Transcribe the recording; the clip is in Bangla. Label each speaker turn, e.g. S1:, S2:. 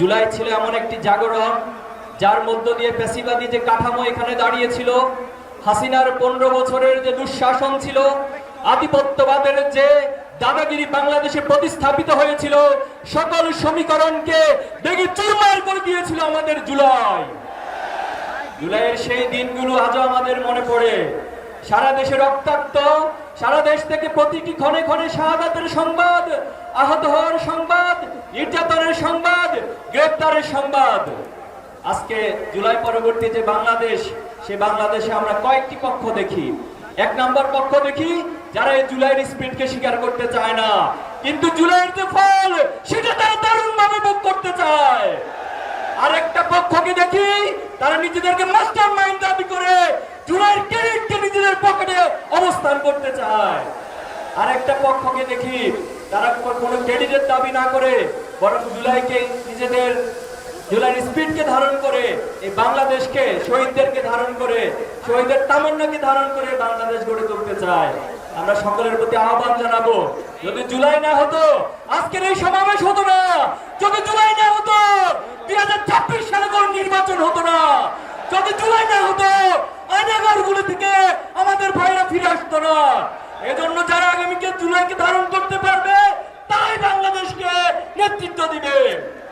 S1: জুলাই ছিল এমন একটি জাগরণ, যার মধ্য দিয়ে পেশিবাদী যে কাঠামো এখানে দাঁড়িয়েছিল, হাসিনার পনেরো বছরের যে দুঃশাসন ছিল, আধিপত্যবাদের যে দাদাগিরি বাংলাদেশে প্রতিস্থাপিত হয়েছিল, সকল সমীকরণকে দেখি চুরমার করে দিয়েছিল আমাদের জুলাই। জুলাইয়ের সেই দিনগুলো আজও আমাদের মনে পড়ে। সারা দেশে রক্তাক্ত, সারা দেশ থেকে প্রতিটি ক্ষণে ক্ষণে শাহাদাতের সংবাদ, আহত হওয়ার সংবাদ, নির্যাতনের সংবাদ গ্রেপ্তারের সংবাদ। আজকে জুলাই পরবর্তী যে বাংলাদেশ, সে বাংলাদেশে আমরা কয়েকটি পক্ষ দেখি। এক নম্বর পক্ষ দেখি, যারা এই জুলাইয়ের স্পিডকে স্বীকার করতে চায় না। কিন্তু জুলাইয়ের যে ফল, সেটা তারা দারুণভাবে ভোগ করতে চায়। আরেকটা পক্ষকে দেখি, তারা নিজেদেরকে মাস্টার মাইন্ড দাবি করে জুলাইয়ের ক্রেডিটকে নিজেদের পকেটে অবস্থান করতে চায়। আরেকটা পক্ষকে দেখি, তারা কোনো ক্রেডিটের দাবি না করে বরং জুলাইকে নিজেদের জুলাইয়ের স্পিডকে ধারণ করে, এই বাংলাদেশকে শহীদদেরকে ধারণ করে শহীদের তামান্নাকে ধারণ করে বাংলাদেশ গড়ে তুলতে চায়। আমরা সকলের প্রতি আহ্বান জানাব, যদি জুলাই না হতো, আজকের এই সমাবেশ হতো না। যদি জুলাই না হতো, দুই হাজার ছাব্বিশ সালে কোনো নির্বাচন হতো না। যদি জুলাই না হতো আয়নাগারগুলো থেকে আমাদের ভাইরা ফিরে আসতো না। এজন্য যারা আগামীকে জুলাইকে ধারণ করতে পারবে তাই বাংলাদেশকে নেতৃত্ব দিবে